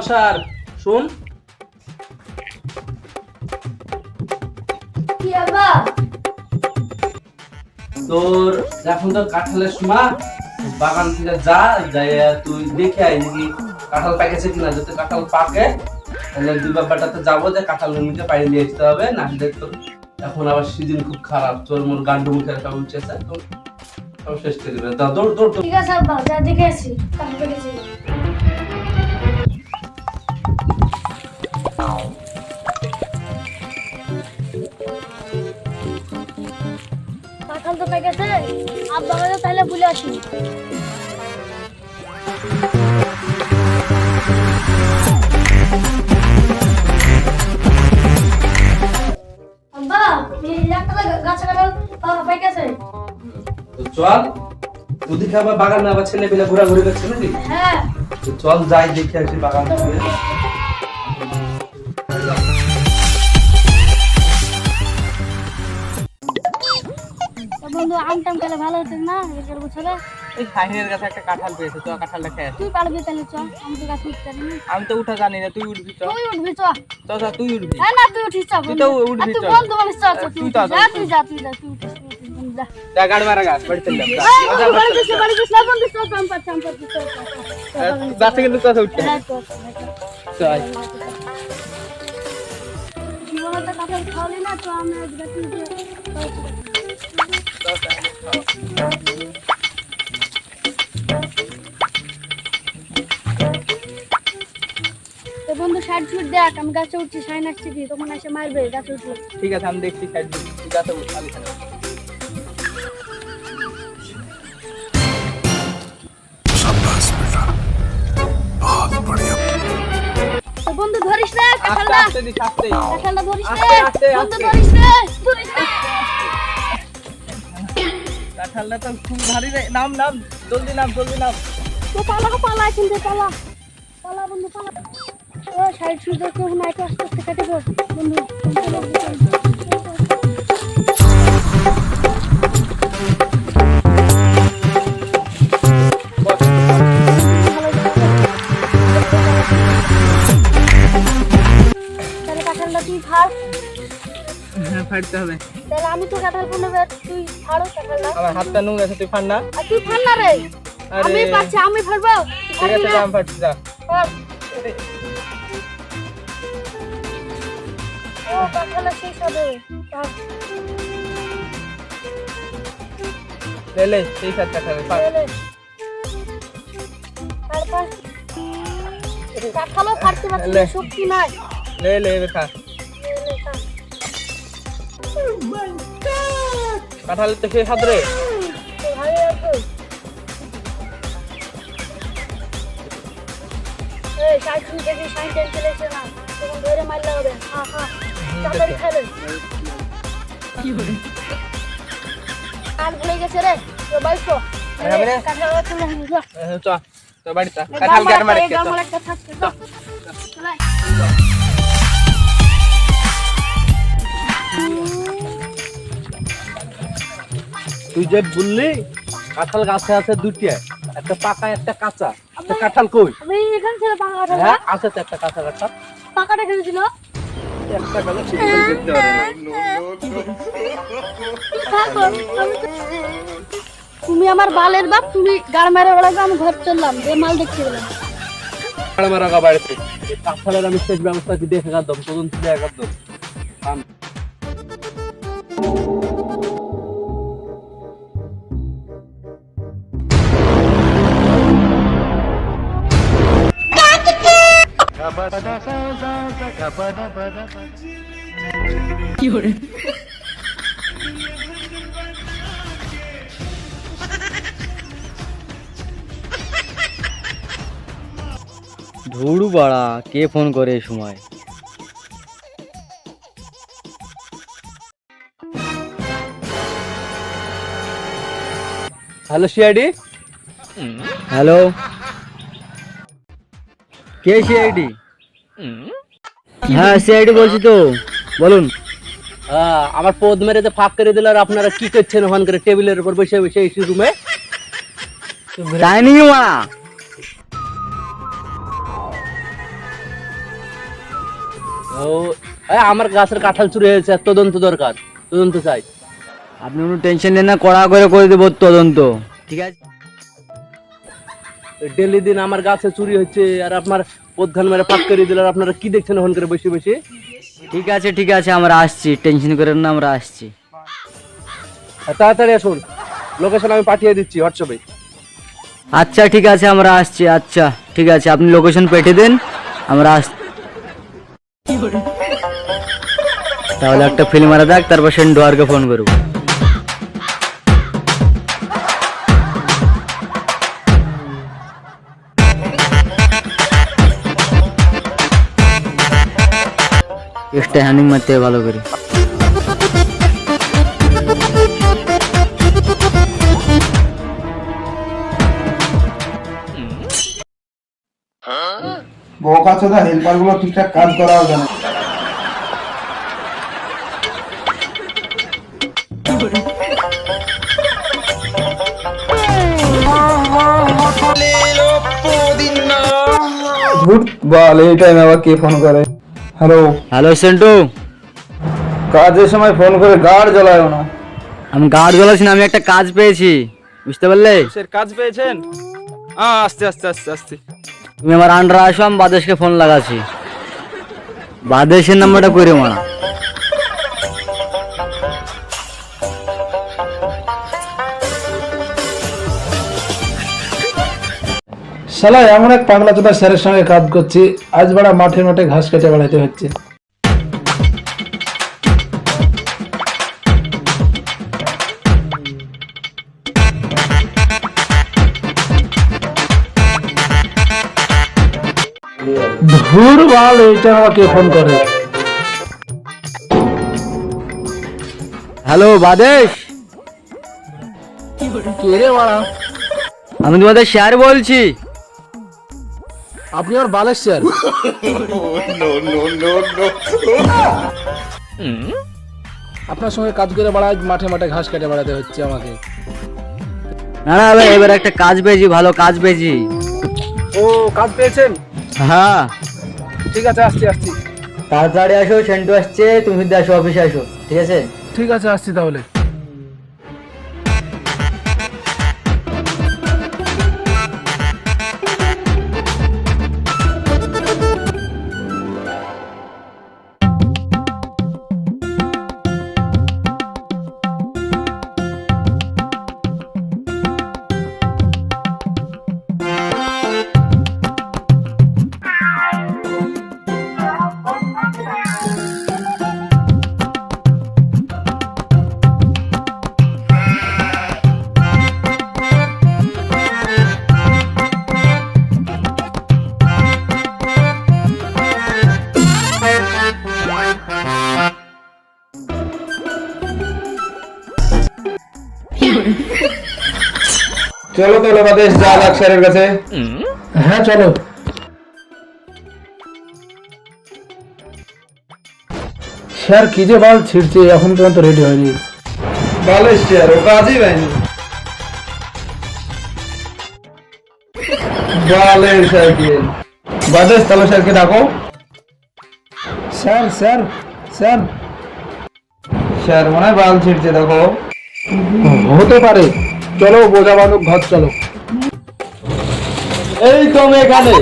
কাউসার শুন। তোর এখন তো কাঁঠালের সময় বাগান থেকে যা যাই তুই দেখে আয় দেখি কাঁঠাল পাকেছে কিনা। যদি কাঁঠাল পাকে তাহলে দুই ব্যাপারটাতে যাব যে কাঁঠাল নিতে পাইরে নিয়ে আসতে হবে না হলে তোর এখন আবার সিজন খুব খারাপ। তোর মোর গান্ডু মুখের সব উঠেছে তো সব শেষ করে দেবে। দৌড় দৌড়। ঠিক আছে আব্বা যা দেখে আসি কাজ পেকেছি। চল ওদিকে আবার বাগানে আবার ছেলে পেলে ঘোরাঘুরি করছে নাকি? হ্যাঁ। চল যাই দেখে আসি বাগান বন্ধু আম টাম খেলে ভালো হতো না এর বছরে এই শাহিনের কাছে একটা কাঁঠাল পেয়েছে তো কাঁঠালটা খেয়ে আসি। তুই পারবি তাহলে চ আমি তো গাছ উঠতে পারি না। আমি তো উঠা জানি না তুই উঠবি তো তুই উঠবি চ তো যা, তুই উঠবি হ্যাঁ না তুই উঠিস চ তুই তো বন্ধু। উঠবি আর তুই চ। বন্ধু বলিস চ চ, তুই তুই উঠিস। তো যা যা, তুই যা তুই যা তুই উঠিস তুই উঠিস, বন্ধু, যা যা গাড়ি মারা গাছ বাড়ি চলে যা এই, বন্ধু, বাড়ি গেছিস, বাড়ি গেছিস, না বন্ধু, চ, চ, আম পাড়ছি, আম পাড়ছি, চ, চ, চ, চ, বাগানে চ। গাছে কিন্তু কথা উঠতে হ্যাঁ, চ, চ, চ। চল জীবনে তো কাঁঠাল খাওয়ালি না, চ, আমি আজ গাছে দেখ আমি গাছে উঠছি সাইন আসছে কি? তখন এসে মারবে গাছে উঠলে। ঠিক আছে আমি দেখছি সাইড তুই গাছে উঠ আমি বন্ধু ধরিস রে কাঁঠালটা। কাঁঠালটা ধরিস আস্তে, বন্ধু ধরিস রে ধরিস রে। কাঁঠালটা তো খুব ভারী রে। নাম নাম জলদি নাম জলদি নাম। তো পালা পালা কিন্তু পালা। পালা বন্ধু পালা। সাইড সুন্দর কেউ না একটু আস্তে আস্তে কেটে বন্ধু ফাড় হ্যাঁ ফাটতে হবে। তাহলে আমি তো কাঁঠাল কোন তুই ফাড়ো কাঁঠালটা। আমার হাতটা নুন তুই না। আর তুই ফাড় না রে। আমি পারছি আমি ফাড়বো তুই ঠিক আছে আমি ফাটছি যা। কাঁঠালের শেষ হবে ফাড়। লে লে সেই সাত কাঁঠালে ফাট তাহলে ফাড়, ফাড়। কাঁঠালও ফাড়তে পারছি না, শক্তি নাই লে লে এবার খা লে, লে, তো সেই সাত রে। এই, সাইড শুনে সাইড টেনে চলে এসে না। তখন ধরে মারলে হবে। হা, হা। ভুলে গেছে রে বাইশ তো তো। বাড়িতে কাঁঠাল মারে। তুই যে বললি কাঁঠাল গাছে আছে দুটি একটা পাকা একটা কাঁচা। একটা কাঁঠাল কই? আমি এখানে ছিল পাকা কাঁঠালটা। হ্যাঁ আছে তো একটা কাঁচা কাঁঠাল। পাকাটা এখানে ছিল। তুমি আমার বালের বাপ, তুমি গাড় মারা বেড়াবে আমি ঘর চললাম, যে মাল দেখতে গেলাম। মারা গা বাড়িতে। আমি শেষ ব্যবস্থা দিয়ে দেখে একদম আম- ধুড়ু বাড়া কে ফোন করে এই সময়? Hello CID hello? কে সিআইডি হ্যাঁ সিআইডি বলছি তো। বলুন। হ্যাঁ, আমার পদ মেরে যে ফাঁক করে দিল আর আপনারা কি করছেন ওখান করে টেবিলের উপর বসে বসে এসি রুমে? ডাইনিং মারা ও আমার গাছের কাঁঠাল চুরি হয়েছে তদন্ত দরকার তদন্ত চাই। আপনি কোনো টেনশন নেন না কড়া করে করে দেবো তদন্ত। ঠিক আছে। ডেলি দিন আমার গাছে চুরি হচ্ছে আর আপনার প্রধান মেরে পাক করে দিল আপনারা কি দেখছেন ওখান করে বসে বসে? ঠিক আছে ঠিক আছে, আমরা আসছি, টেনশন করেন না, আমরা আসছি। তাড়াতাড়ি আসুন লোকেশন আমি পাঠিয়ে দিচ্ছি হোয়াটসঅ্যাপে আচ্ছা ঠিক আছে, আমরা আসছি আচ্ছা ঠিক আছে, আপনি লোকেশন পেঠিয়ে দেন, আমরা আস তাহলে একটা ফিল্ম মারা দেখ তারপর সেন ডোয়ারকে ফোন করব। এক্সট্রা হ্যান্ডিং মারতে ভালো করে বোকা চোদা হেল্পারগুলো ঠিকঠাক কাজ করাও জানে না। ধুর, বল এই টাইমে আবার কে ফোন করে হ্যালো। হ্যালো সেন্টু। কাজের সময় ফোন করে গাড় জ্বালায় না। আমি গাড় জ্বলাচ্ছি না আমি একটা কাজ পেয়েছি। বুঝতে পারলে? স্যার কাজ পেয়েছেন? হ্যাঁ আস্তে আস্তে আস্তে আস্তে। তুমি আমার আন্ডার আসো আমি বাদেশকে ফোন লাগাচ্ছি। বাদেশের নাম্বারটা করে মারা শালা এমন এক পাগলা চোদা স্যারের সঙ্গে কাজ করছি আজ বেড়া মাঠে মাঠে ঘাস কেটে বেড়াতে হচ্ছে। ধুর বাল এইটা আমাকে ফোন করে? হ্যালো বাদেশ? কে রে মারা আমি তোমাদের শেয়ার বলছি। আপনি আমার বালের স্যার আপনার সঙ্গে কাজ করে বেড়ায় মাঠে মাঠে ঘাস কেটে বেড়াতে হচ্ছে আমাকে। না না ভাই এবার একটা কাজ পেয়েছি ভালো কাজ পেয়েছি। ও কাজ পেয়েছেন? হ্যাঁ। ঠিক আছে আসছি আসছি। তাড়াতাড়ি আসো সেন্টু আসছে তুমি আসো অফিসে আসো ঠিক আছে? ঠিক আছে আসছি তাহলে। চলো তাহলে বাদেশ যা লাগ স্যারের কাছে। হ্যাঁ চলো। স্যার কি যে বল ছিড়ছে এখন পর্যন্ত রেডি হয়নি। ভালো আর ও কাজই পাইনি বালের সাইকেল বাদেশ তাহলে স্যারকে ডাকো। Sir sir sir. স্যার মনে হয় বাল ছিড়ছে দেখো। হতে পারে। চলো বোঝা বাঁধব ঘর চলো। এই তো এখানে।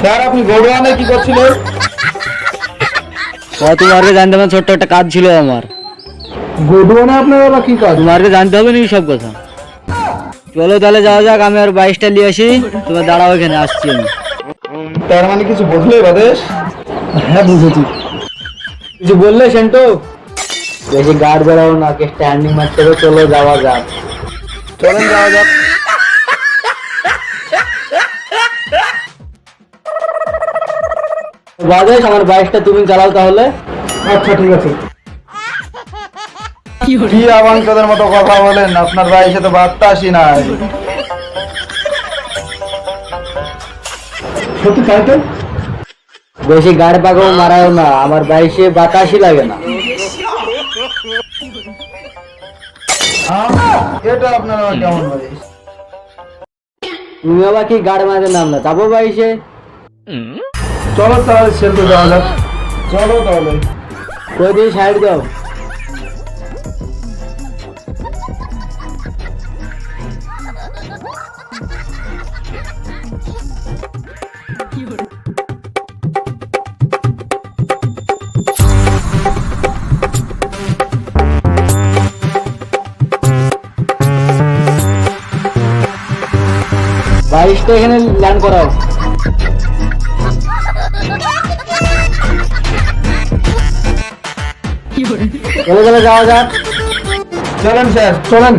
স্যার আপনি গড়ুয়ানে কি করছিলেন? জানতে হবে না, ছোট্ট একটা কাজ ছিল আমার। গোডুয়ানে আপনার আবার কি কাজ? জানতে হবে নাকি সব কথা? চলো তাহলে যাওয়া যাক আমি আর বাইশটা নিয়ে আসি। তোমার দাঁড়াও এখানে আসছি আমি। তার মানে কিছু বুঝলে বাদেশ? হ্যাঁ বুঝেছি। কিছু বললে সেন্টু? বেশি গার্ড বেড়াও না কে স্ট্যান্ডিং মারতে হবে চলো যাওয়া যাক। চলেন যাওয়া যাক। বাদেশ আমার বাইশটা তুমি চালাও তাহলে। আচ্ছা ঠিক আছে। কি আবাঞ্চদের মতো কথা বলেন? আপনার ভাই সাথে বাতাসই নাই। সত্যি তাই তো বেশি গাড়ি পাকাও মারাও না আমার বাইশে বাতাসই লাগে না। এটা আপনার কেমন বাদেশ তুমি আবার কি গাড় মারতে নাম না? যাব সে চলো তাহলে সেলফে যাওয়া যাক। চলো তাহলে। কই দিয়ে সাইড দাও? বাইশটা এখানে ল্যান্ড করাও। চলে চলে যাওয়া যাক। চলেন স্যার চলেন।